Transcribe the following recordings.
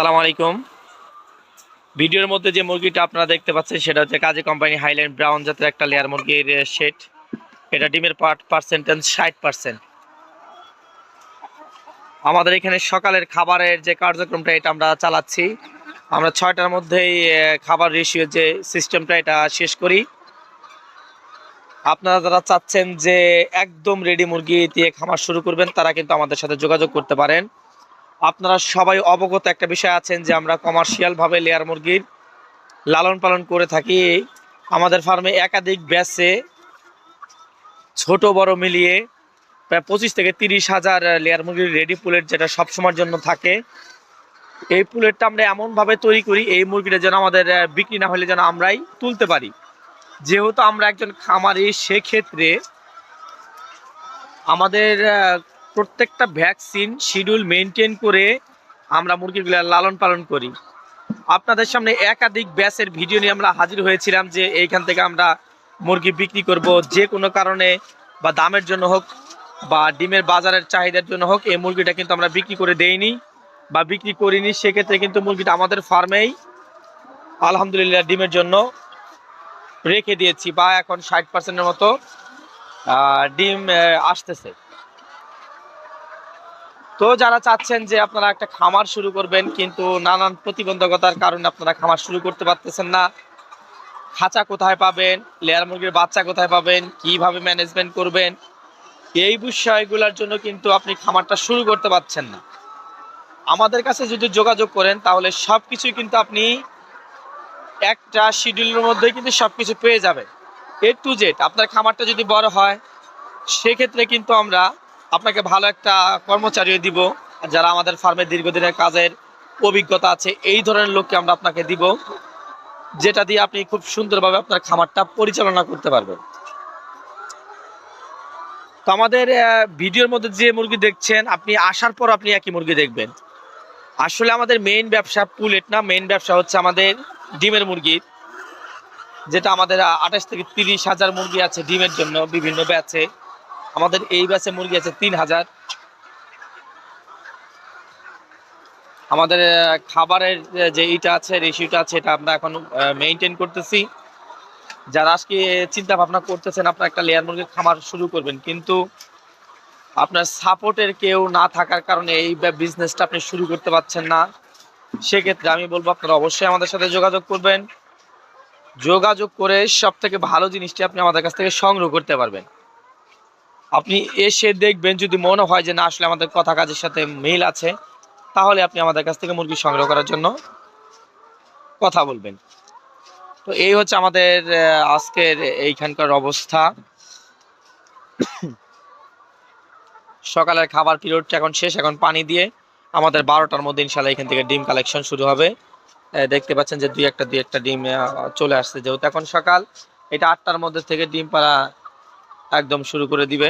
সালাম আলাইকুম। ভিডিওর মধ্যে যে মুরগিটা আপনারা দেখতে পাচ্ছেন, সেটা হচ্ছে কাজী কোম্পানি হাইল্যান্ড ব্রাউন জাতের একটা লেয়ার মুরগির শেড। এটা ডিমের পার্ট পার্সেন্টেজ ষাট পার্সেন্ট আমাদের এখানে সকালের খাবারের যে কার্যক্রমটা, এটা আমরা চালাচ্ছি। আমরা ছয়টার মধ্যেই খাবার রেশিও যে সিস্টেমটা এটা শেষ করি। আপনারা যারা চাচ্ছেন যে একদম রেডি মুরগি দিয়ে খামার শুরু করবেন, তারা কিন্তু আমাদের সাথে যোগাযোগ করতে পারেন। আপনারা সবাই অবগত একটা বিষয় আছেন যে আমরা কমার্শিয়াল ভাবে লেয়ার মুরগির লালন পালন করে থাকি। আমাদের ফার্মে একাধিক ব্যাচে ছোট, বড় মিলিয়ে প্রায় পঁচিশ থেকে তিরিশ হাজার লেয়ার মুরগির রেডি পুলেট যেটা সবসময়ের জন্য থাকে। এই পুলেটটা আমরা এমনভাবে তৈরি করি, এই মুরগিটা যেন আমাদের বিক্রি না হলে যেন আমরাই তুলতে পারি। যেহেতু আমরা একজন খামারি, সেক্ষেত্রে আমাদের প্রত্যেকটা ভ্যাকসিন শিডিউল মেনটেন করে আমরা মুরগিগুলো লালন পালন করি। আপনাদের সামনে একাধিক ব্যাচের ভিডিও নিয়ে আমরা হাজির হয়েছিলাম যে এইখান থেকে আমরা মুরগি বিক্রি করব, যে কোনো কারণে বা দামের জন্য হোক বা ডিমের বাজারের চাহিদার জন্য হোক, এই মুরগিটা কিন্তু আমরা বিক্রি করে দেইনি বা বিক্রি করিনি। সেক্ষেত্রে কিন্তু মুরগিটা আমাদের ফার্মেই আলহামদুলিল্লাহ ডিমের জন্য রেখে দিয়েছি বা এখন ষাট পার্সেন্টের মতো ডিম আসতেছে। তো যারা চাচ্ছেন যে আপনারা একটা খামার শুরু করবেন, কিন্তু নানান প্রতিবন্ধকতার কারণে আপনারা খামার শুরু করতে পারতেছেন না, খাঁচা কোথায় পাবেন, লেয়ার মুরগির বাচ্চা কোথায় পাবেন, কীভাবে ম্যানেজমেন্ট করবেন, এই বিষয়গুলোর জন্য কিন্তু আপনি খামারটা শুরু করতে পারছেন না। আমাদের কাছে যদি যোগাযোগ করেন, তাহলে সব কিছুই কিন্তু আপনি একটা শিডিউলের মধ্যে কিন্তু সব কিছু পেয়ে যাবেন। এ টু জেড আপনার খামারটা যদি বড় হয়, সেক্ষেত্রে কিন্তু আমরা আপনাকে ভালো একটা কর্মচারী দিব। যারা আমাদের ফার্মে দীর্ঘদিনের কাজের অভিজ্ঞতা আছে, এই ধরনের লোককে আমরা আপনাকে দিব, যেটা দিয়ে আপনি খুব সুন্দরভাবে আপনার খামারটা পরিচালনা করতে পারবেন। তো আমাদের ভিডিওর মধ্যে যে মুরগি দেখছেন, আপনি আসার পর আপনি একই মুরগি দেখবেন। আসলে আমাদের মেইন ব্যবসা পুলেট না মেইন ব্যবসা হচ্ছে আমাদের ডিমের মুরগির যেটা আমাদের আঠাশ থেকে তিরিশ হাজার মুরগি আছে ডিমের জন্য, বিভিন্ন ব্যাচে। আমাদের এই ব্যাচে মুরগি আছে তিন হাজার। আমাদের খাবারের যে ইটা আছে রেশিওটা আছে, এটা আমরা এখন মেনটেন করতেছি। যারা আজকে চিন্তা ভাবনা করতেছেন, আপনার একটা লেয়ার মুরগির খামার শুরু করবেন। কিন্তু আপনার সাপোর্টের কেউ না থাকার কারণে এই বিজনেসটা আপনি শুরু করতে পারছেন না। সেক্ষেত্রে আমি বলব, আপনারা অবশ্যই আমাদের সাথে যোগাযোগ করবেন। যোগাযোগ করে সব থেকে ভালো জিনিসটি আপনি আমাদের কাছ থেকে সংগ্রহ করতে পারবেন। আপনি এসে দেখবেন, যদি মনে হয় যে না, আসলে আমাদের কথা কাজের সাথে মিল আছে, তাহলে আপনি আমাদের কাছ থেকে মুরগি সংগ্রহ করার জন্য কথা বলবেন। তো এই হচ্ছে আমাদের আজকের এইখানকার অবস্থা। সকালের খাবার পিরিয়ডটা এখন শেষ, এখন পানি দিয়ে আমাদের বারোটার মধ্যে ইনশাল্লাহ এখান থেকে ডিম কালেকশন শুরু হবে। দেখতে পাচ্ছেন যে দুই একটা দুই একটা ডিম চলে আসছে যেহেতু এখন সকাল। এটা আটটার মধ্যে থেকে ডিম পাড়া একদম শুরু করে দিবে।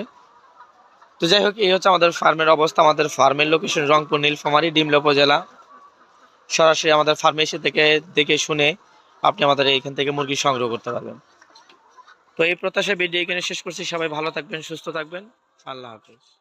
তো যাই হোক, এই হচ্ছে আমাদের ফার্মের অবস্থা। আমাদের ফার্মের লোকেশন রংপুর, নীলফামারি, ডিমলা উপজেলা। সরাসরি আমাদের ফার্মে এসে থেকে দেখে শুনে আপনি আমাদের এখান থেকে মুরগি সংগ্রহ করতে পারবেন। তো এই প্রত্যাশা ভিডিও এখানে শেষ করছি। সবাই ভালো থাকবেন, সুস্থ থাকবেন। আল্লাহ হাফিজ।